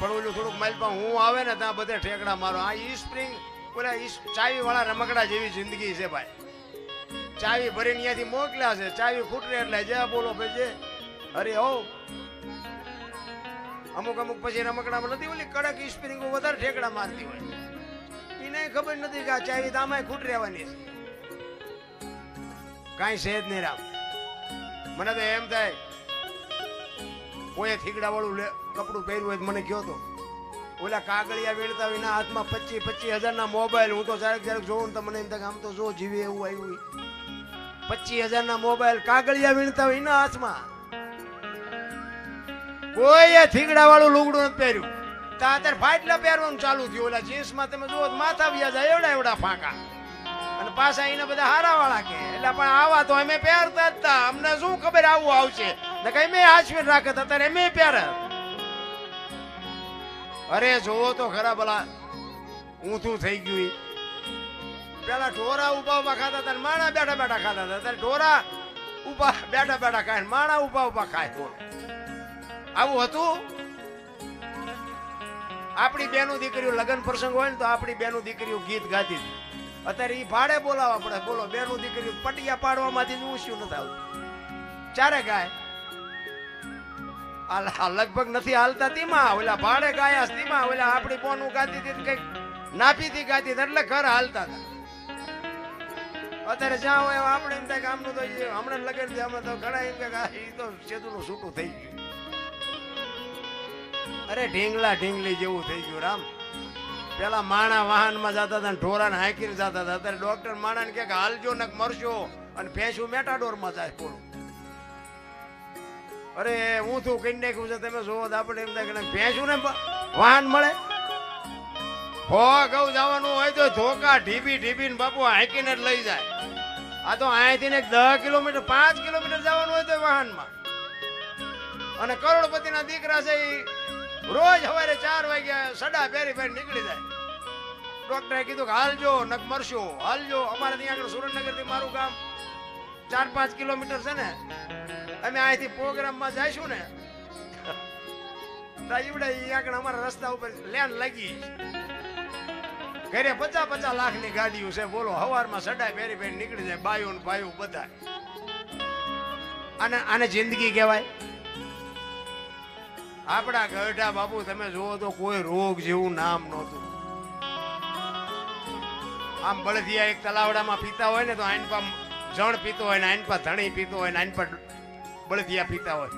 પણ ઓલું થોડુંક માઇલ પર હું આવે ને ત્યાં બધે ઠેકડા મારો. આ ઈ સ્પ્રિંગ ઓલા ચાવી વાળા રમકડા જેવી જિંદગી છે ભાઈ. ચાવી ભરીને અહીંયાથી મોકલ્યા છે. ચાવી ખૂટરે એટલે જે બોલો ભાઈ, જે. અરે હો. અમુક અમુક પછી રમકડામાં નથી ઓલી કડક ઈ સ્પ્રિંગો વધારે ઠેકડા મારતી હોય. એને ખબર નથી કે આ ચાવી દામાય ખૂટ રહેવાની છે. કાંઈ છે જ નહીં રામ. મને તો એમ થાય કોઈ થીગડા વાળું કપડું પહેર્યું હોય મને કહો તો. ઓલા કાગળિયા વીણતા હોય એના હાથમાં પચીસ પચીસ હજારના મોબાઈલ. હું તો ક્યારેક ક્યારેક જોઉં ને મને એમ થાય આમ તો જો જીવે એવું આવ્યું પચીસ હજારના મોબાઈલ કાગળિયા વીણતા હોય એના હાથમાં. કોઈએ થીગડા વાળું લુગડું નથી પહેર્યું. તો અત્યારે ફાટલા પહેરવાનું ચાલુ થયું. ઓલા જીન્સમાં તમે જુઓ માથા વ્યા જાય, એવડા એવડા ફાંકા. અને પાછા એને બધા હારા વાળા કે. એટલે પણ આવા તો અમે પહેરતા જ તા. અમને શું ખબર આવું આવશે? ને કઈ મેં હાચવીને રાખતા અત્યારે મેં પહેરે. અરે જોવો તો ખરા ભલા, ઊંધું થઈ ગયું. પેલા ઢોરા ઊભા ઊભા ખાતા હતા માણા બેઠા બેઠા ખાતા હતા. ત્યારે ઢોરા ઊભા બેઠા બેઠા ખાય માણા ઊભા ઊભા ખાય. આવું હતું? આપણી બેનું દીકરીઓ લગ્ન પ્રસંગ હોય ને તો આપણી બેનું દીકરીઓ ગીત ગાતી અત્યારે એ ભાડે બોલાવવા પડે. બોલો, બેનું દીકરીઓ પટિયા પાડવામાંથી ઊંચ્યું નથી આવતું. ચારે ગાય. લગભગ નથી હાલતા તીમા. ઓલા ભાડે ગાયા તીમા. ઓલા આપણી પોનું ગાતી હતી કંઈક ગાતી હતી એટલે ઘર હાલતા હતા. અત્યારે જ્યાં હોય આપણે એમ થાય કે આમનું તો હમણાં લગન છે હમણાં તો ઘણા એમ કે ઈ તો સેતુનું છૂટું થઈ ગયું. અરે ઢીંગલા ઢીંગલી જેવું થઈ ગયું, રામ. પેલા માણા વાહનમાં જતા હતા ઢોરાને હાંકીને જતા હતા. અત્યારે ડોક્ટર માણાને કે હાલજો ને મરશો અને ભેંસું મેટાડોરમાં જાય બોલો અરે, હું તું કઈ નાખ્યું છે, તમે તો આપણે એમ થાય કે ભેંસું ને વાહન મળે? હો ગૌ જવાનું હોય તો ધોકા ઢીબી ઢીબીને બાપુ હાંકીને જ લઈ જાય. આ તો અહીંથી ને દસ કિલોમીટર, પાંચ કિલોમીટર જવાનું હોય તો વાહનમાં. અને કરોડપતિના દીકરા છે એ રોજ સવારે ચાર વાગ્યા સડા પહેરી પહેરી નીકળી જાય. ડોક્ટરે કીધું કે હાલજો નક મરશો હાલજો અમારે ત્યાં આગળ સુરેન્દ્રનગરથી મારું ગામ ચાર પાંચ કિલોમીટર છે ને અમે અહીંથી પ્રોગ્રામમાં જઈશું ને આગળ અમારા રસ્તા ઉપર લેન લાગી. ઘરે પચાસ પચાસ લાખની ગાડીઓ છે, બોલો, હવારમાં સડાય પહેરી પહેરી નીકળી જાય, બાયું ને ભાઈઓ બધા. અને આને જિંદગી કહેવાય. આપણા ગઢા બાપુ, તમે જુઓ તો કોઈ રોગ જેવું નામ નહોતું. આમ બળદિયા એક તલાવડામાં પીતા હોય ને, તો આઈન પા જણ પીતો હોય ને, આઈન પા ધણી પીતો હોય ને, આઈન પા બળદિયા પીતા હોય.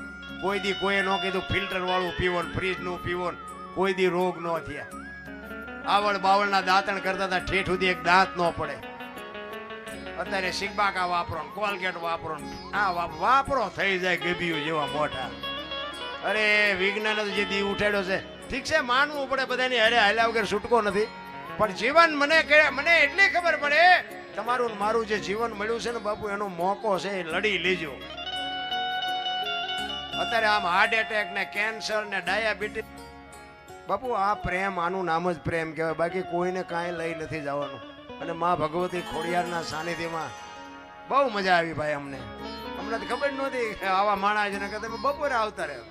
કોઈ દી કોઈએ ન કીધું, ફિલ્ટર વાળું પીવો ફ્રીજનું પીવો કોઈ દી રોગ ન થયા. આવડ બાવળના દાંતણ કરતા હતા, ઠેઠ સુધી એક દાંત ન પડે. અત્યારે સિગ્બાકા વાપરો કોલગેટ વાપરો આ વાપરો, થઈ જાય ગભીયું જેવા મોટા અરે, વિજ્ઞાન જે દી ઉઠાડ્યો છે. ઠીક છે, માનવું પડે બધાની, અરે, હાલ્યા વગર છૂટકો નથી. પણ જીવન મને મને એટલી ખબર પડે, તમારું મારું જે જીવન મળ્યું છે ને બાપુ, એનો મોકો છે, એ લડી લેજો. અત્યારે આમ હાર્ટ એટેક ને કેન્સર ને ડાયાબિટીસ બાપુ, આ પ્રેમ, આનું નામ જ પ્રેમ કહેવાય. બાકી કોઈને કાંઈ લઈ નથી જવાનું. અને મા ભગવતી ખોડિયારના સાનિધ્યમાં બહુ મજા આવી ભાઈ અમને. અમને તો ખબર નહોતી કે આવા માણસ ને કે તમે બપોરે આવતા રહ્યો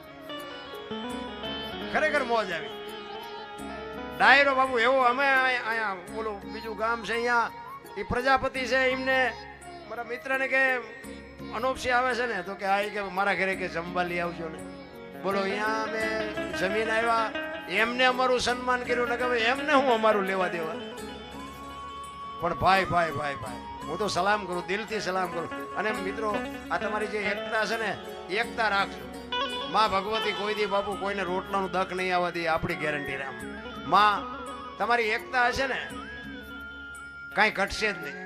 ખરેખર મોજ આવી. ડાયરો બાબુ એવો અમે અહીંયા ઓલું બીજું ગામ છે અહીંયા. એ પ્રજાપતિ છે એમને. મારા મિત્રને કે અનોપસી આવે છે ને, તો કે આ કે મારા ઘરે કે જમવા લઈ આવજો ને બોલો, અહીંયા અમે જમીન આવ્યા એમને અમારું સન્માન કર્યું ને કે એમને હું અમારું લેવા દેવા? પણ ભાઈ ભાઈ ભાઈ ભાઈ, હું તો સલામ કરું, દિલથી સલામ કરું. અને મિત્રો, આ તમારી જે એકતા છે ને, એકતા રાખજો. માં ભગવતી કોઈ દી બાપુ કોઈને રોટલાનું દખ નહીં આવવા દે, આપણી ગેરંટી રામમાં, તમારી એકતા હશે ને, કાંઈ ઘટશે જ નહીં.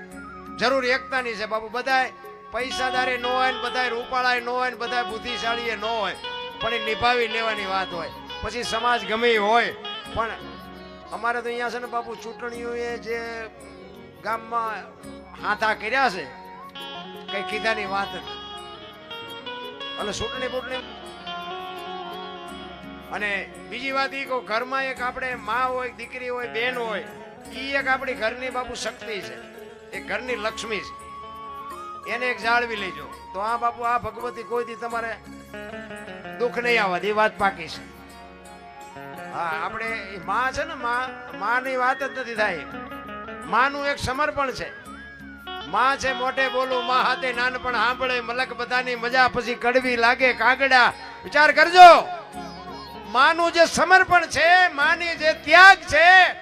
જરૂર એકતાની છે બાપુ, બધાય પૈસાદારે ન હોય ને બધાય રૂપાળા ન હોય ને બધાય બુદ્ધિશાળી ન હોય, પણ એ નિભાવી લેવાની વાત હોય. પછી સમાજ ગમે હોય, પણ અમારે તો અહીંયા છે ને બાપુ, ચૂંટણીઓએ જે ગામમાં હાથા કર્યા છે, કઈ કીધાની વાત નથી. અને ચૂંટણી બૂંટણી અને બીજી વાત એ કહું, ઘરમાં એક આપણે મા હોય, દીકરી હોય, બેન હોય એ એક આપણી ઘરની બાપુ શક્તિ છે. એ ઘરની લક્ષ્મી છે. એને એક જાળવી લેજો. તો આ બાપુ, આ ભગવતી કોઈ દી તમારે દુઃખ નહીં આવવા એ વાત પાકી છે. હા, આપણે ઈ માં છે ને, માં, માની વાત જ નથી થાય. માનું એક સમર્પણ છે. માં છે, મોટે બોલું, માં હાથે નાનપણ સાંભળે, મલક બધાની મજા પછી કડવી લાગે, કાગડા. વિચાર કરજો. માનું જે સમર્પણ છે, માની જે ત્યાગ છે,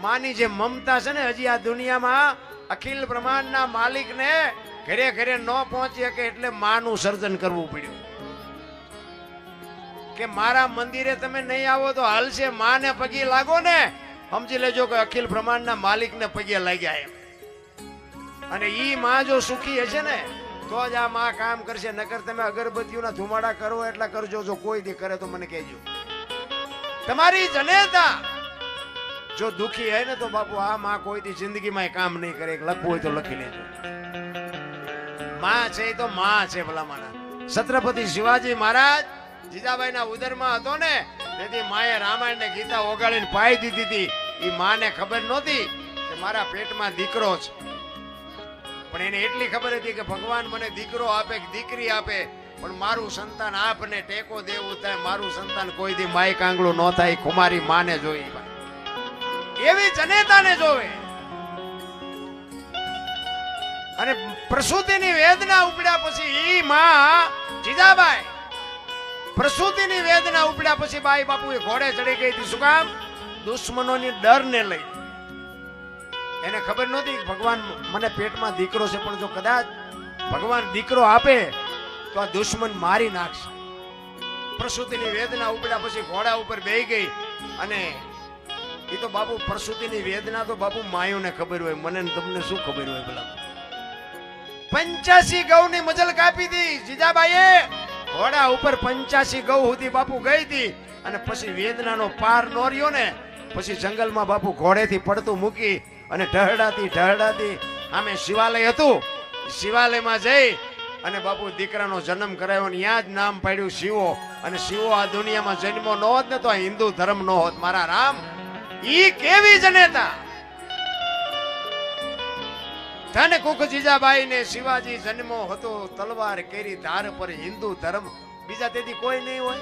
માની જે મમતા છે ને, હજી આ દુનિયામાં અખિલ બ્રહ્માંડના માલિકને ઘરે ઘરે ન પહોંચી શકે એટલે માનું સર્જન કરવું પડ્યું. કે મારા મંદિરે તમે નહીં આવો તો હાલશે, માને પગે લાગો ને. સમજી લેજો કે અખિલ બ્રહ્માંડના માલિકને પગે લાગ્યા એમ. અને ઈ માં જો સુખી હશે ને, તો જ આ માં કામ કરશે. નકર તમે અગરબત્તીઓના ધુમાડા કરો એટલા કરજો. જો કોઈ દી કરે તો મને કહેજો. તમારી જનેતા જો દુખી હોય ને તો બાપુ, આ માં કોઈ દી જિંદગીમાં કામ નહીં કરે. લખવું હોય તો લખી લેજો. માં છે એ તો માં છે ભલામાના છત્રપતિ શિવાજી મહારાજ જીજાબાઈના ઉદરમાં હતો ને, તેથી માએ રામાયણ ને ગીતા ઓગાળીને પાઈ દીધી હતી. એ માને ખબર નહોતી કે મારા પેટમાં દીકરો છે. પણ એને એટલી ખબર હતી કે ભગવાન મને દીકરો આપે કે દીકરી આપે, પણ મારું સંતાન આપને ટેકો દેવું થાય, મારું સંતાન કોઈ દી માય કાંગળું ન થાય કુમારી માને જોઈ. એવી જનેતાને જોવે. અને પ્રસૂતિની વેદના ઉપડ્યા પછી ઈ માં જીજાબાઈ, પ્રસૂતિની વેદના ઉપડ્યા પછી બાઈ બાપુ એ ઘોડે ચડી ગઈ હતી. શું કામ? દુશ્મનોની ડરને લઈ. એને ખબર નહોતી ભગવાન મને પેટમાં દીકરો છે, પણ જો કદાચ ભગવાન દીકરો આપે, તો આ દુશ્મન મારી નાખશે. પ્રસૂતિની વેદના ઉપડ્યા પછી ઘોડા ઉપર બેહી ગઈ અને એ તો બાપુ, પ્રસૂતિની વેદના તો બાપુ માયુને ખબર હોય, મને તમને શું ખબર હોય ભલા? પંચ્યાસી ગૌની મજલ કાપી હતી જીજાબાઈએ. ઘોડા ઉપર પંચ્યાસી ગૌ સુધી બાપુ ગઈ હતી અને પછી વેદનાનો પાર નો રહ્યો ને, પછી જંગલમાં બાપુ ઘોડેથી પડતું મૂકી અને ઢહડાતી ઢહડાતી આમે શિવાલય હતું. શિવાલયમાં જઈ અને બાપુ દીકરાનો જન્મ કરાયો ને ત્યાં જ નામ પાડ્યું શિવો. અને શિવો આ દુનિયામાં જન્મો ન હોત ને તો આ હિન્દુ ધર્મ ન હોત મારા રામ, ઈ કેવી જનેતા? ધન કુક જીજાબાઈ ને શિવાજી જન્મો હતો, તલવાર કેરી ધાર પર હિન્દુ ધર્મ. બીજા તેથી કોઈ નહીં હોય.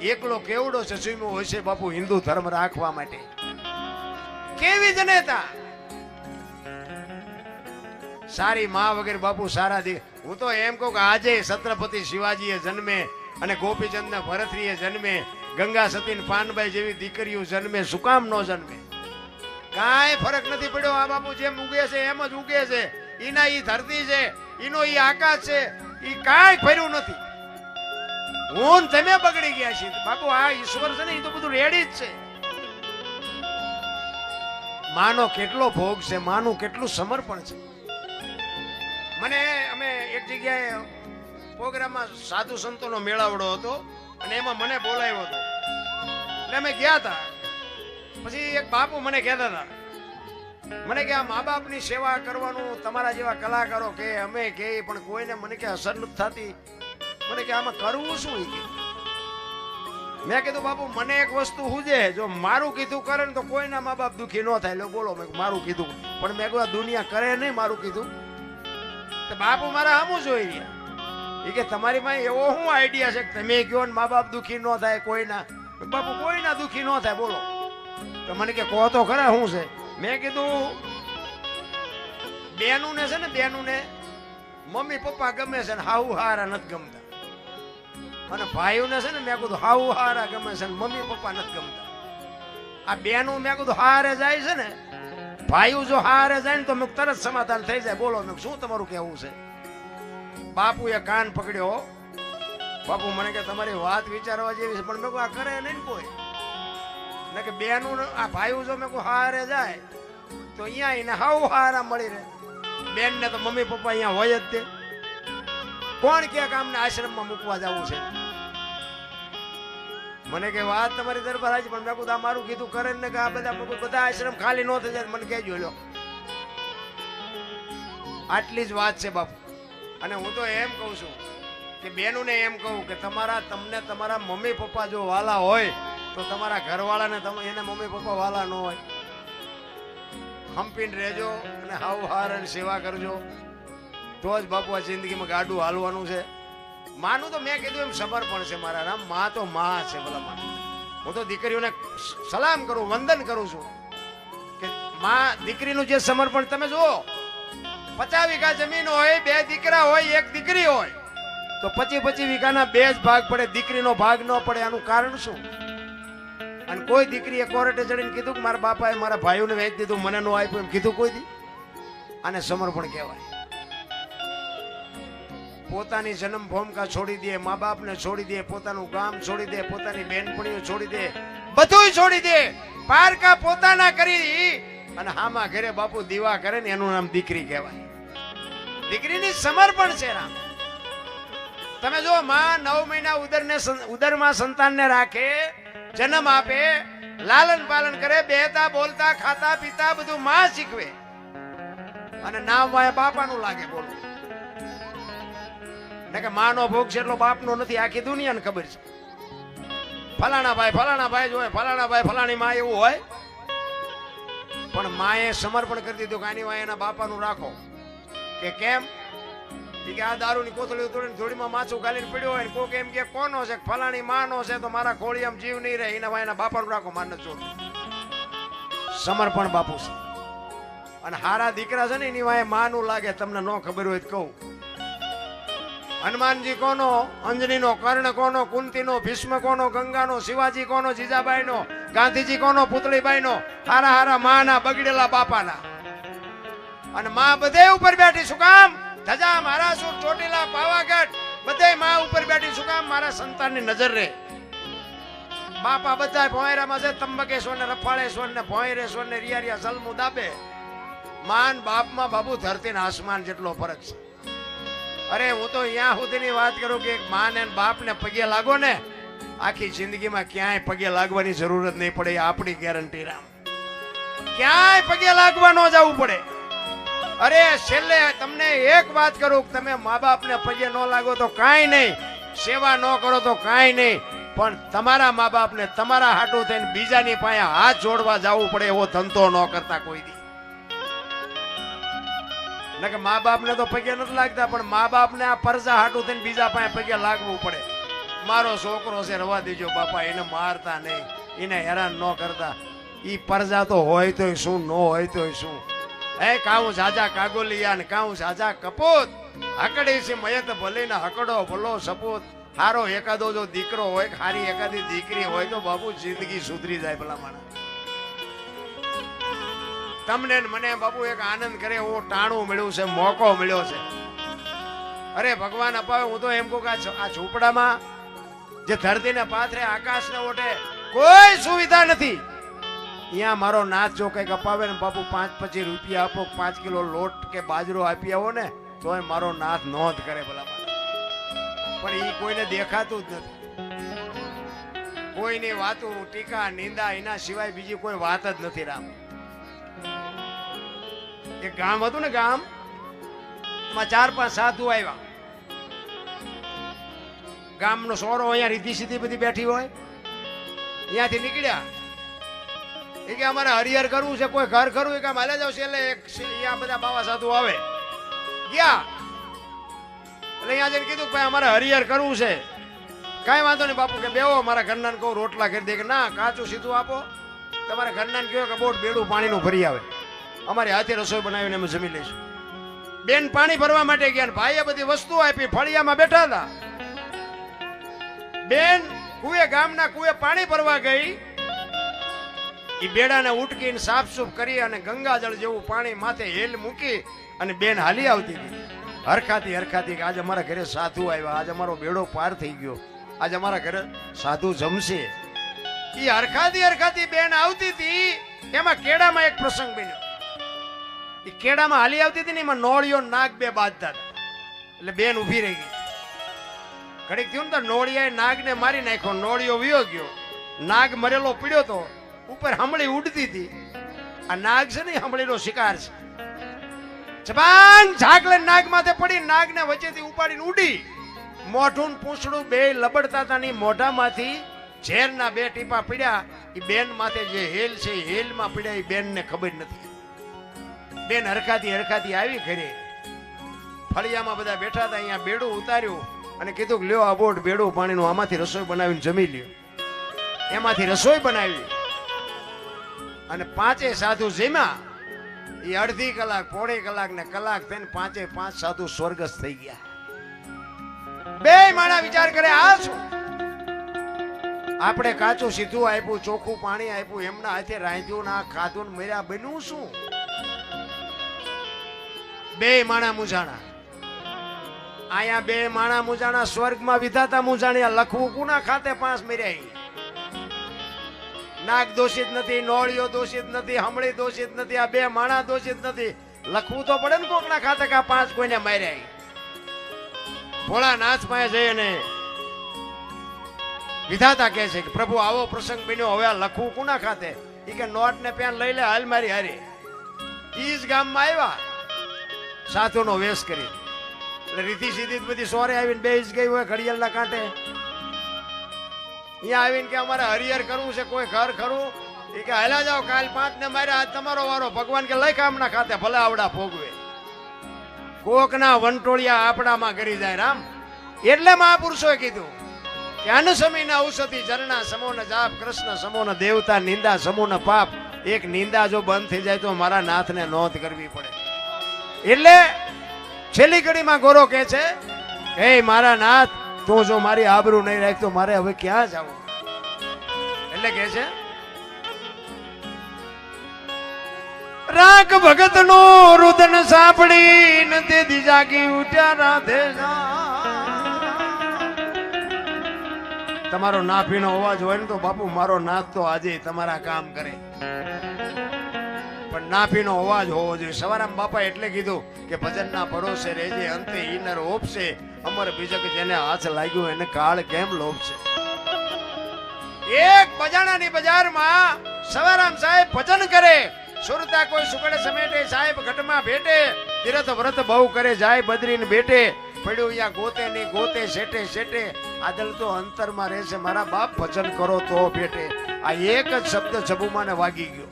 એકલો કેવડો છે સ્વીમો છે બાપુ હિન્દુ ધર્મ રાખવા માટે. કેવી જનેતા? સારી માં વગેરે બાપુ સારા દે. હું તો એમ કહું કે આજે છત્રપતિ શિવાજીએ જન્મે અને ગોપીચંદ ભરતરીએ જન્મે. ગંગા સતી પાનબાઈ જેવી દીકરીઓ જન્મે. શું કામ નો જન્મે? કાંઈ ફરક નથી પડ્યો. આ બાપુ જેમ ઉગે છે, એમ જ ઉગે છે. એના ઈ ધરતી છે એનો ઈ આકાશ છે, ઈ કાંઈ ફર્યું નથી. હું તમે બગડી ગયા છે બાપુ, આ ઈશ્વર છે ને એ તો બધું રેડી જ છે. માનો કેટલો ભોગ છે, માનું કેટલું સમર્પણ છે. મને, અમે એક જગ્યાએ પ્રોગ્રામમાં સાધુ સંતોનો મેળાવડો હતો, અને એમાં મને બોલાવ્યો હતો. એટલે અમે ગયા હતા પછી એક બાપુ મને કહેતા હતા, મને કે આ મા બાપની સેવા કરવાનું તમારા જેવા કલાકારો કે અમે કે, પણ કોઈને મને કે અસર નથી થતી. મને કે, આમાં કરવું શું? મેં કીધું, બાપુ, મને એક વસ્તુ હુજે. જો મારું કીધું કરે ને તો કોઈના મા બાપ દુખી ન થાય. લો, બોલો, મેં મારું કીધું. પણ મેં કહ્યું દુનિયા કરે નહીં મારું કીધું. તો બાપુ મારા હમું જોઈ રહ્યા. એ કે, તમારી પાસે એવો શું આઈડિયા છે કે તમે કયો ને મા બાપ દુખી ન થાય કોઈના. બાપુ, કોઈના દુખી ન થાય. બોલો. તો મને કે કહો તો ખરા શું છે? મેં કીધું બેનું ને છે ને બેનું ને મમ્મી પપ્પા ગમે છે ને હાઉ હારા નથી ગમતા. અને ભાઈઓને છે ને, મેં કીધું હાઉ હારા ગમે છે ને મમ્મી પપ્પા નથી ગમતા. આ બેનું મેં કીધું, હારે જાય છે ને, ભાઈઓ જો હારે જાય ને તો મેં તરત સમાધાન થઈ જાય. બોલો મેં શું તમારું કેવું છે? બાપુએ કાન પકડ્યો. બાપુ મને કે, તમારી વાત વિચારવા જેવી છે, પણ મેં આ કરે નહીં કોઈ. ને કે બેનું આ ભાઈઓ જો મેં કોઈ હારે જાય, તો અહીંયા એને હાવ હારા મળી રહે. બેન ને તો મમ્મી પપ્પા અહીંયા હોય જ તે. કોણ કે કામને આશ્રમમાં મૂકવા જવું છે? મને કે વાત તમારી દરબાર આવી પણ મેં કુદા મારું કીધું કરે ને કે આ બધા બધા આશ્રમ ખાલી ન થઈ જાય મને કહેજો લો આટલી જ વાત છે બાપુ. અને હું તો એમ કહું છું કે બેનુને એમ કહું કે તમારા, તમને તમારા મમ્મી પપ્પા જો વાલા હોય તો તમારા ઘરવાળાને તમે એને મમ્મી પપ્પા વાલા ન હોય. હંપીને રહેજો અને હાવ હાર સેવા કરજો. તો જ બાપુ આ જિંદગીમાં ગાડું હાલવાનું છે. માનું તો મેં કીધું એમ સમર્પણ છે મારા રામમાં તો માં છે ભલા માં હું તો દીકરીઓને સલામ કરું, વંદન કરું છું. કે માં દીકરીનું જે સમર્પણ, તમે જુઓ, પચાસ વીઘા જમીન હોય, બે દીકરા હોય, એક દીકરી હોય, તો પચી પચી વીઘાના બે જ ભાગ પડે. દીકરીનો ભાગ ન પડે. આનું કારણ શું? અને કોઈ દીકરીએ કોર્ટે ચડીને કીધું કે મારા બાપાએ મારા ભાઈઓને વેચી દીધું, મને નો આપ્યું એમ કીધું કોઈ દી? આને સમર્પણ કહેવાય. પોતાની જન્મ ભૂમિકા છોડી દે, મા બાપને છોડી દે, પોતાનું ગામ છોડી દે, પોતાની બેનપણીઓ છોડી દે, બધુંય છોડી દે. પારકા પોતાના કરી અને હામાં ઘરે બાપુ દીવા કરે ને એનું નામ દીકરી કહેવાય. દીકરીની સમર્પણ છે રામ. તમે જો માં નવ મહિના ઉદરને ઉદરમાં સંતાનને રાખે જન્મ આપે, લાલન પાલન કરે બેતા બોલતા, ખાતા, પીતા, બધું માં શીખવે. અને નામ વાય બાપાનું લાગે બોલવું. એટલે કે માનો ભોગ છે એટલો બાપનો નથી, આખી દુનિયાને ખબર છે. ફલાણા ભાઈ ફલાણા ભાઈ જ ફલાણા ભાઈ, ફલાણી માં એવું હોય. પણ માએ સમર્પણ કરી દીધું કે આની વાય એના બાપાનું રાખો. કે કેમ? કે આ દારૂની કોથળી તોડીને થોડીમાં માછું ગાલીને પડ્યો હોય કોક એમ કે કોનો છે ફલાણી માનો છે તો મારા ખોળિયામાં જીવ નહીં રહે, એના એના બાપાનું રાખો માન ચોર સમર્પણ બાપુ છે. અને હારા દીકરા છે ને, એની વાય માનું લાગે, તમને ન ખબર હોય કહું. હનુમાનજી કોનો, અંજનીનો, કર્ણ કોનો, કુંતીનો, ભીષ્મ કોનો, ગંગાનો, શિવાજી કોનો, જીજાબાઈનો, ગાંધીજી કોનો, પુતળીબાઈનો, હારા હારા માના બગડેલા બાપાના. અને મા બધે ઉપર બેઠી, શું કામ? ધજા મારા સુર ચોટીલા પાવાગઢ. બધે માં ઉપર બેઠી શું કામ મારા સંતાનની નજર રહે. બાપા બધા ભોંયરામાં છે, તંબકેશ્વર ને રફાળેશ્વર ને ભોંયરેશ્વર ને રિયારિયા સલમુ દાબે. માન બાપમાં બાબુ ધરતી આસમાન જેટલો ફરક છે. અરે, હું તો અહીંયા સુધીની વાત કરું કે એક માં ને બાપ ને પગે લાગો ને, આખી જિંદગીમાં ક્યાંય પગે લાગવાની જરૂરત નહીં પડે આપણી ગેરંટી રામ. ક્યાંય પગે લાગવા ન જવું પડે. અરે, છેલ્લે તમને એક વાત કરું, તમે મા બાપને પગે ન લાગો તો કાંઈ નહીં. સેવા ન કરો તો કાંઈ નહીં. પણ તમારા મા બાપને તમારા હાટું થઈને બીજાની પાસે હાથ જોડવા જવું પડે એવો ધંધો ન કરતા કોઈ દી. કે મા બાપને તો પગે નથી લાગતા, પણ મા બાપને આ પરજા હાટું થઈને બીજા પાસે પગે લાગવું પડે. મારો છોકરો છે, રવા દેજો બાપા, એને મારતા નહીં. એને હેરાન ન કરતા. ઈ પરજા તો હોય તોય શું, ન હોય તોય શું. હે કાઉ સાજા કાગોલિયા ને કાઉ સાજા કપૂત. હકડી છે મયત ભલે ને હકડો ભલો સપૂત. હારો એકાદો જો દીકરો હોય હારી એકાદી દીકરી હોય તો બાબુ જિંદગી સુધરી જાય ભલા માણસ. તમને મને બાબુ એક આનંદ કરે એવો ટાણું મળ્યું છે, મોકો મળ્યો છે. અરે ભગવાન અપાવે, હું તો એમ કહું કે આ ઝૂંપડામાં જે ધરતીને પાથરે આકાશને ઓઢે કોઈ સુવિધા નથી. અહીંયા મારો નાચ જો કંઈક અપાવે ને બાપુ પાંચ પચીસ રૂપિયા આપો, પાંચ કિલો લોટ કે બાજરો આપી આવો ને, તોય મારો નાથ નોંધ કરે ભલા પણ એ કોઈને દેખાતું જ નથી. કોઈની વાતો ટીકા, નિંદા, એના સિવાય બીજી કોઈ વાત જ નથી રામ. એક ગામ હતું ને ગામ, એમાં ચાર પાંચ સાધુ આવ્યા. ગામનો સોરો અહીંયા રીધી સીધી બધી બેઠી હોય. અહીંયાથી નીકળ્યા. એ કે અમારે હરિહર કરવું છે, કોઈ ઘર કરવું કે હાલે જાવ છે એટલે એક અહીંયા બધા બાવા સાધુ આવે. ગયા. એટલે અહીંયા જઈને કીધું કે ભાઈ, અમારે હરિહર કરવું છે. કાંઈ વાંધો નહીં બાપુ, કે બેવો મારા ઘરનાને કહું, રોટલા કરી દે કે ના, કાચું સીધું આપો. તમારા ઘરનાને કહો કે બોટ બેડું પાણીનું ભરી આવે. અમારી હાથે રસોઈ બનાવીને અમે જમી લઈશું. બેન પાણી ભરવા માટે ગયા ભાઈએ બધી વસ્તુઓ આપી, ફળિયામાં બેઠા હતા. બેન, કુએ ગામના કુએ પાણી ભરવા ગઈ. ઈ બેડાને ઉટકીને સાફસૂફ કરી અને ગંગાજળ જેવું પાણી માથે હેલ મૂકી અને બેન હાલી આવતી હતી. હરખાતી હરખાતી કે આજે અમારા ઘરે સાધુ આવ્યા, આજે અમારો બેડો પાર થઈ ગયો, આજે અમારા ઘરે સાધુ જમશે. એ હરખાતી હરખાતી બેન આવતી હતી, એમાં કેડામાં એક પ્રસંગ બન્યો. એ કેડામાં હાલી આવતી હતી ને એમાં નોળિયો નાગ બે બાંધતા હતા. એટલે બેન ઊભી રહી ગઈ. ઘડીક થયું ને તો નોળિયાએ નાગને મારી નાખ્યો, નોળિયો વિયો ગયો. નાગ મરેલો પીડ્યો તો ઉપર હમળી ઉડતી હતી. આ નાગ છે ને હમળીનો શિકાર છે. જબાન ઝાકલે નાગ માથે પડી, નાગને વચ્ચેથી ઉપાડીને ઉડી. મોઢું પૂંછડું બે લબડતા હતા ની મોઢામાંથી ઝેરના બે ટીપા પીડ્યા. એ બેન માથે જે હેલ છે એ હેલમાં પીડ્યા એ બેનને ખબર નથી. બેન હરખાતી હરખાતી આવી ઘરે. ફળિયામાં બધા બેઠા હતા, અહીંયા બેડું ઉતાર્યું અને કીધું કે, લ્યો આ બોટ બેડું પાણીનું આમાંથી રસોઈ બનાવીને જમી લ્યો. એમાંથી રસોઈ બનાવી. અને પાંચે સાધુ જેમાં એ અડધી કલાક, પોણી કલાક ને કલાક થઈને પાંચે પાંચ સાધુ સ્વર્ગસ્થ થઈ ગયા. બે માણા વિચાર કરે, આ શું? આપણે કાચું સીધું આપ્યું, ચોખ્ખું પાણી આપ્યું, એમના હાથે રાંધ્યું ના ખાધું ને મર્યા, બન્યું શું? બે માણા મુજાણા અહીંયા બે માણા મુજાણા સ્વર્ગમાં વિધાતા મુજાણ્યા લખવું કુના ખાતે પાંચ મર્યા નાક દોષિત નથી, નોળિયો દોષિત નથી હમળી દોષિત નથી, આ બે માણા દોષિત નથી. લખવું તો પડે ને કોકના ખાતે આ પાંચ કોઈને માર્યા ભોળા નાથ પાસે જઈને વિધાતા કહે છે કે, પ્રભુ, આવો પ્રસંગ બન્યો, હવે આ લખવું કુના ખાતે? ઈ કે નોટ ને પેન લઈ લે, હાલ મારી હારી. ઈ ગામમાં આવ્યા. સાધુનો વેશ કરી. એટલે રીતિ સીધી બધી સોરે આવીને બે જ ગઈ હોય ઘડિયાળના કાંઠે. અહીંયા આવીને કે અમારે હરિહર કરવું છે, કોઈ ઘર ખરું? એ કે હાલા જાઓ, કાલ પાંચ ને મારે આજ તમારો વારો. ભગવાન કે લઈ કામના ખાતે, ભલે આવડા ભોગવે. કોકના વંટોળિયા આપણામાં કરી જાય, રામ. એટલે મહાપુરુષોએ કીધું કે અનસમીના ઔષધિ ઝરણા સમોન જાપ, કૃષ્ણ સમોન દેવતા, નિંદા સમૂન પાપ. એક નિંદા જો બંધ થઈ જાય તો મારા નાથને નોંધ કરવી પડે. એટલે છેલ્લી ઘડીમાં ગોરો કહે છે, હે મારા નાથ તું જો મારી આબરૂ નહીં રાખતો મારે હવે ક્યાં જવું? એટલે કે છે, રાગ ભગત નો રુદન સાંભળી ને તે જાગી ઉઠ્યા રાધે તમારો નાભીનો અવાજ હોય ને તો બાપુ, મારો નાથ તો આજે તમારા કામ કરે. પણ નાભીનો અવાજ હોવો જોઈએ. સવારામ બાપા એટલે કીધું કે ભજનના ભરોસે રેજે અંતે ઈનર ઓપશે. અમર બીજક જેને હાથ લાગ્યો એને કાળ કેમ લોપશે એક બજાણાની બજારમાં સવારામ સાહેબ ભજન કરે. સુરતા કોઈ સુકડે સમેટે, સાહેબ ઘટમાં ભેટે. તીરથ વ્રત બહુ કરે, જાય બદરીને બેટે પડ્યું યા ગોતે ની ગોતે, શેટે શેટે. આદલ તો અંતરમાં રહેશે, મારા બાપ ભજન કરો તો ભેટે. આ એક જ શબ્દ જબુમાને વાગી ગયો.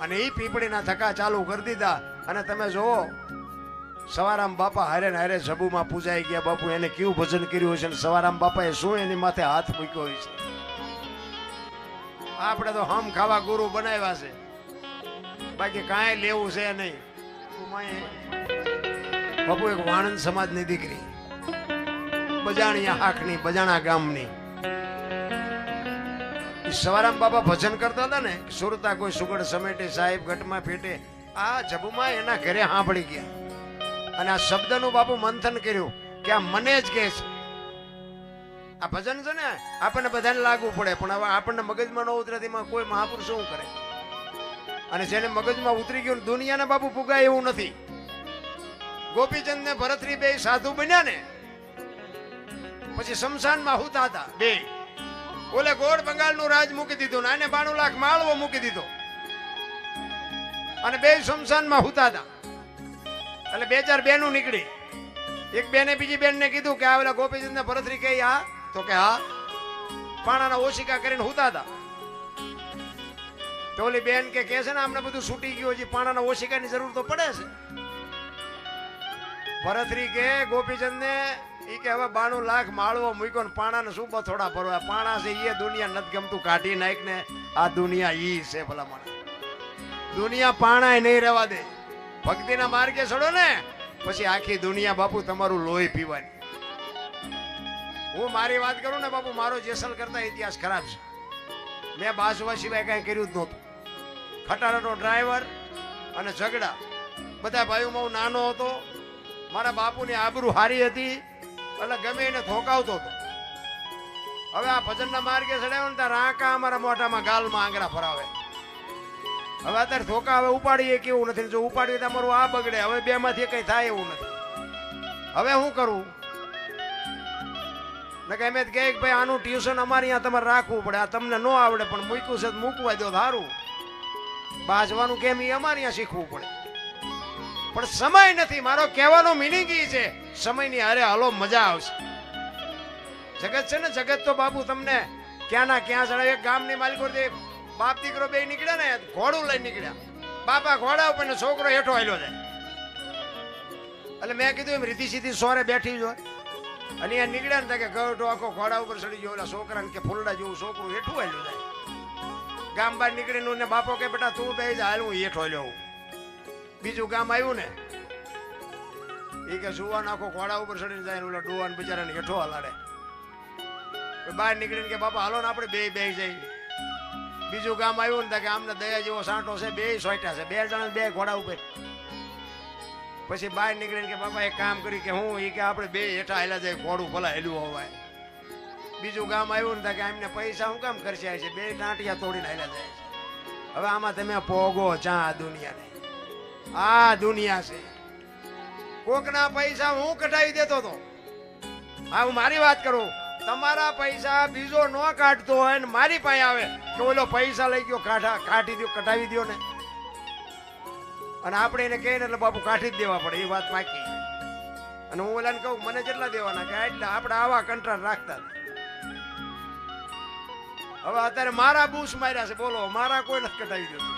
અને એ પીપળીના થકા ચાલુ કરી દીધા. અને તમે જોવો સવારામ બાપા હારે ને હારે જબુમાં પૂજાઈ ગયા. બાપુ એને કેવું ભજન કર્યું હશે અને સવારામ બાપાએ શું એની માથે હાથ મૂક્યો હોય છે આપણે તો હમ ખાવા ગુરુ બનાવ્યા છે. બાકી કાંઈ લેવું છે નહીં. બાપુ એક વાણંદ સમાજની દીકરી. બજાણિયા હાકની બજાણા ગામની. સવારામ બાબા ભજન કરતા હતા ને સુરતા કોઈ સુગડ સમેટે, સાહેબ ઘટમાં ફેટે, આ જબુમાં એના ઘરે સાંભળી ગયા. અને આ શબ્દનું બાપુ મંથન કર્યું, કે આ મને જ કહે છે. આ ભજન છે ને, આપણને બધાને લાગવું પડે, પણ હવે આપણને મગજમાં ન ઉતરે તેમાં કોઈ મહાપુરુષ શું કરે? અને જેને મગજમાં ઉતરી ગયું દુનિયાને બાપુ પુગાય એવું નથી. ગોપીચંદ ને ભરતરી બે સાધુ બન્યા ને, પછી શમશાનમાં હુતા હતા, બે. ઓલે ગોળ બંગાળનું રાજ મૂકી દીધું ને આને બાણું લાખ માળવો મૂકી દીધો. અને બે શમશાનમાં હુતા હતા. એટલે બે ચાર બેનું નીકળી. એક બેને બીજી બેનને કીધું કે આ ઓલા ગોપીચંદ ને ભરતરી કે હા? તો કે, હા. પાણાના ઓશિકા કરીને હુતા હતા. તો ઓલી બેન કે છે ને અમને બધું છૂટી ગયું, હજી પાણાના ઓશિકાની જરૂર તો પડે છે. ભરતરી કે ગોપીચંદ ને ઈ કે હવે બાણું લાખ માળવો મૂક્યો ને પાણાને શું થોડા ભરવા? પાણા છે એ દુનિયા નથી ગમતું. કાઢી નાખ ને આ દુનિયા ઈ છે ભલા મને દુનિયા પાણા નહીં રહેવા દે. ભક્તિના માર્ગે ચડો ને, પછી આખી દુનિયા બાપુ તમારું લોહી પીવાની. હું મારી વાત કરું ને બાપુ, મારો જેસલ કરતા ઇતિહાસ ખરાબ છે. મેં બાસવા સિવાય કાંઈ કર્યું જ નહોતું. ખટારાનો ડ્રાઈવર અને ઝઘડા. બધા ભાઈઓમાં હું નાનો હતો. મારા બાપુની આબરૂ હારી હતી. એટલે ગમે એને થોકાવતો હતો. હવે આ ભજનના માર્ગે ચડાવ્યો ને ત્યાં રાંકા અમારા મોઢામાં ગાલમાં આંગળા ફરાવે. હવે અત્યારે ધોકા હવે ઉપાડીએ કેવું નથી. જો ઉપાડીએ તો અમારું આ બગડે. હવે બે માંથી કઈ થાય એવું નથી. હવે શું કરું? કે એમ કહે કે ભાઈ, આનું ટ્યુશન અમારે અહીંયા તમારે રાખવું પડે. આ તમને ન આવડે, પણ મૂક્યું છે મૂકવા દો સારું બાજવાનું કેમ એ અમારે અહીંયા શીખવું પડે. પણ સમય નથી. મારો કહેવાનો મિનિંગ એ છે. સમયની હારે હાલો મજા આવશે. જગત છે ને, જગત તો બાબુ તમને ક્યાં ના ક્યાં ચડાવે ગામની માલિકો બાપ દીકરો બે નીકળ્યા ને, ઘોડું લઈને નીકળ્યા. બાપા ઘોડા ઉપર છોકરો હેઠો આવેલો જાય. એટલે મેં કીધું એમ, રીતિ સીધી સોરે બેઠી જ અને એ નીકળ્યા ને કે ગઢો આખો ઘોડા ઉપર ચડી ગયો. છોકરાને કે ફૂલડા જેવું છોકરું હેઠું હાલ્યું જાય. ગામ બહાર નીકળીને ને બાપો કે, બેટા, તું બે હાલ, હું હેઠો લેવું બીજું ગામ આવ્યું ને એ કે સુવાન આખો ઘોડા ઉપર ચડીને જાય ઓલા ડોવાન બિચારાને હેઠો હલાડે. બહાર નીકળીને કે, બાપા, હાલો ને આપણે બે બે જઈ. બીજું ગામ આવ્યું ને કે, આમને દયા જેવો સાંટો છે, બે સોટ્યા છે, બે જણા બે ઘોડા ઉપર. પછી બહાર નીકળીને કે, બાપા, એક કામ કરી કે હું એ કે આપણે બે હેઠા હેલા જાય, ઘોડું ભલા હેલું હોવાય. બીજું ગામ આવ્યું ને કે એમને પૈસા હું કામ ખર્ચે છે, બે ટાંટિયા તોડીને હેલા જાય હવે આમાં તમે પોગો ચા આ દુનિયાને. આ દુનિયા છે. કોકના પૈસા હું કઢાવી દેતો હતો હા, હું મારી વાત કરું. તમારા પૈસા બીજો ન કાઢતો હોય ને મારી પાસે આવે કે ઓલો પૈસા લઈ ગયો, કાઢા, કાઢી દો, કઢાવી દો ને. અને આપણે એને કહીને એટલે બાપુ કાઢી જ દેવા પડે, એ વાત પાકી. અને હું ઓલાને કહું, મને જેટલા દેવાના કે એટલે, આપણે આવા કંટ્રાક્ટ રાખતા હવે અત્યારે મારા બૂસ માર્યા છે, બોલો, મારા કોઈ નથી કઢાવી દેતું.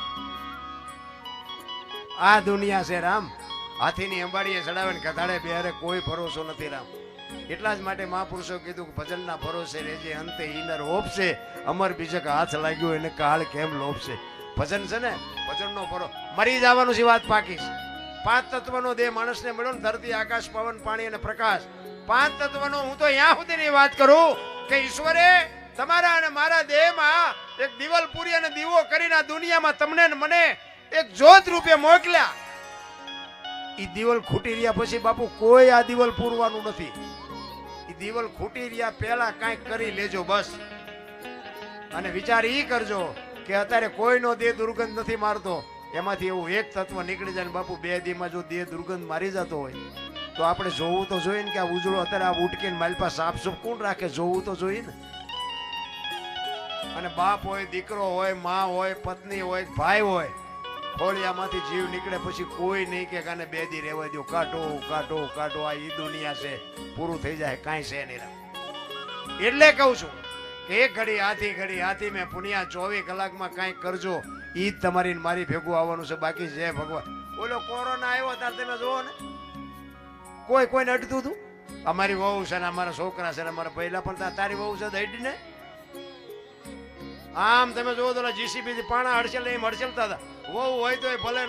આ દુનિયા છે રામ. હાથીની અંબાડીએ ચડાવે ને કથાડે બિહારે કોઈ ભરોસો નથી રામ. એટલા જ માટે મહાપુરુષો કીધું કે ભજનના ભરોસે રેજે અંતે ઈનર હોપશે, અમર બીજક હાથ લાગ્યો એને કાળ કેમ લોપશે ભજન છે ને, ભજનનો ભરો. મરી જવાનું છે વાત પાકી છે. પાંચ તત્વનો દેહ માણસને મળ્યો ને, ધરતી, આકાશ, પવન, પાણી અને પ્રકાશ. પાંચ તત્વનો હું તો ત્યાં સુધીની વાત કરું કે ઈશ્વરે તમારા અને મારા દેહમાં એક દીવલ પૂરી અને દીવો કરીને દુનિયામાં તમને ને મને એક જ્યોત રૂપે મોકલ્યા. ઈ દિવાલ ખૂટી રહ્યા પછી બાપુ કોઈ આ દિવાલ પૂરવાનું નથી. એ દિવાલ ખૂટી રહ્યા પહેલા કાંઈક કરી લેજો બસ. અને વિચાર ઈ કરજો કે અત્યારે કોઈનો દેહ દુર્ગંધ નથી મારતો. એમાંથી એવું એક તત્વ નીકળી જાય ને બાપુ બે દીમાં જો દેહ દુર્ગંધ મારી જતો હોય, તો આપણે જોવું તો જોઈએ ને કે આ ઉજળો અત્યારે આ ઉટકીને પાસે સાફ સુફ કોણ રાખે? જોવું તો જોઈએ ને. અને બાપ હોય, દીકરો હોય, માં હોય, પત્ની હોય, ભાઈ હોય ખોળિયામાંથી જીવ નીકળે પછી કોઈ નહીં કે કાને બે દી રહેવા દો કાઢો કાઢો કાઢો. આ ઈ દુનિયા છે. પૂરું થઈ જાય, કાંઈ છે નહીં એટલે કહું છું કે એક ઘડી હાથી ઘડી હાથી મેં પુનિયા ચોવીસ કલાકમાં કાંઈક કરજો. ઈ જ તમારી મારી ભેગું આવવાનું છે. બાકી જય ભગવાન. બોલો કોરોના આવ્યો ત્યારે તમે જોવો ને. કોઈ કોઈને અડતું હતું? અમારી વહુ છે ને, અમારા છોકરા છે ને, અમારા પહેલા પણ તારી વહુ છે અડી ને આમ તમે જોવો તો જીસીબી થી પાણા હડસેલ એમ હડસેલતા હતા. વહુ હોય તો ભલે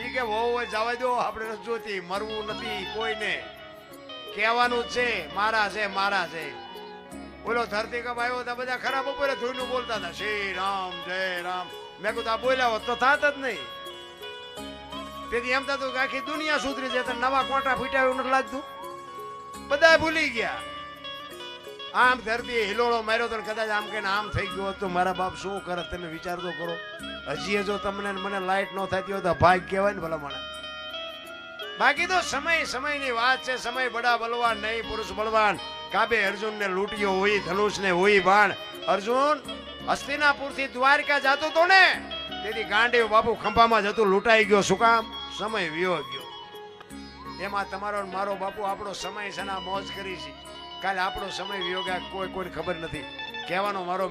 એ કે વહુ હોય જવા દો, આપણે નથી જોતી, મરવું નથી કોઈને. કહેવાનું છે, મારા છે મારા છે. બોલો, ધરતી કપ આવ્યો હતા બધા ખરાબ બપોરે થોડું બોલતા હતા. શ્રી રામ, જય રામ. મેં કીધું, આ બોલ્યા હોત તો થાત જ નહીં. તેથી એમ થતું કે આખી દુનિયા સુધરી જાય નવા કોટા ફૂટ્યા નથી લાગતું? બધા ભૂલી ગયા. આમ ધરતી હિલોળો માર્યો તો કદાચ આમ કે આમ થઈ ગયો તો મારા બાપ શું કરે તમે વિચાર તો કરો. હજી જો તમને મને લાઈટ ન થતી હોય તો ભાગ કહેવાય ને ભલા મને બાકી તો સમય સમયની વાત છે, સમય બડા બલવાન નહીં, પુરુષ બળવાન કાબે અર્જુન ને લૂંટ્યો હોય ધનુષ ને હોય, બાણ. અર્જુન, હસ્તિનાપુરથી દ્વારકા જતો તો ને? તેથી ગાંડીઓ બાપુ ખંભામાં જતું લૂંટાઈ ગયો. શું કામ? સમય વિયો ગયો. એમાં તમારો મારો બાપુ આપણો સમય છે મોજ કરી છે. કાલે આપણો સમય વિયો કોઈ કોઈ ખબર નથી. કહેવાનો મારો